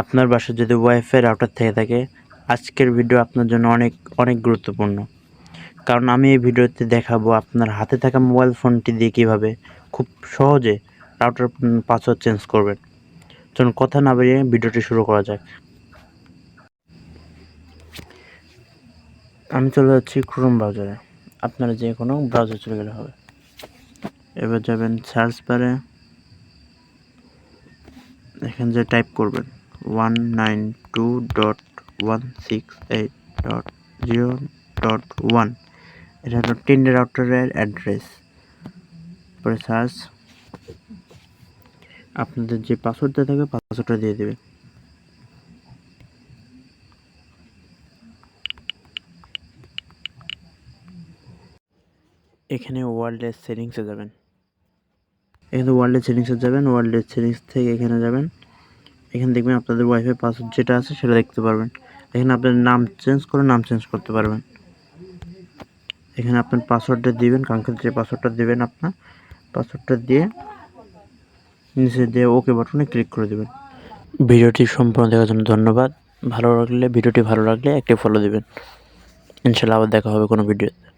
আপনার বাসায় যদি ওয়াইফাই রাউটার থেকে থাকে, আজকের ভিডিও আপনার জন্য অনেক অনেক গুরুত্বপূর্ণ। কারণ আমি এই ভিডিওতে দেখাবো আপনার হাতে থাকা মোবাইল ফোনটি দিয়ে কীভাবে খুব সহজে রাউটার পাসওয়ার্ড চেঞ্জ করবেন। চলুন কথা না বেরিয়ে ভিডিওটি শুরু করা যাক। আমি চলে যাচ্ছি ক্রোম ব্রাউজারে আপনারা যে কোনো ব্রাউজার চলে গেলে হবে। এবার যাবেন সার্চ বারে এখানে যে টাইপ করবেন। One nine two dot one six eight dot zero dot one এটা হলো টিন্ডে রাউটারের অ্যাড্রেস পরে সার্চ আপনাদের যে পাসওয়ার্ডটা থাকে পাসওয়ার্ডটা দিয়ে দেবে এখানে ওয়ার্ল্ডের সেটিংসে যাবেন। এখানে ওয়ার্ল্ডের সেটিংসে যাবেন ওয়ার্ল্ডের সেটিংস থেকে এখানে যাবেন। এখানে দেখবেন আপনাদের ওয়াইফাই পাসওয়ার্ড যেটা আছে সেটা দেখতে পারবেন। এখানে আপনার নাম চেঞ্জ করে নাম চেঞ্জ করতে পারবেন। এখানে আপনার পাসওয়ার্ডটা দিবেন, কাঙ্ক্ষিত যে পাসওয়ার্ডটা দিবেন আপনার পাসওয়ার্ডটা দিয়ে নিচে দিয়ে ওকে বাটনে ক্লিক করে দেবেন। ভিডিওটি সম্পূর্ণ দেখার জন্য ধন্যবাদ। ভালো লাগলে, ভিডিওটি ভালো লাগলে একটি ফলো দিবেন। ইনশাল্লাহ আবার দেখা হবে কোনো ভিডিওতে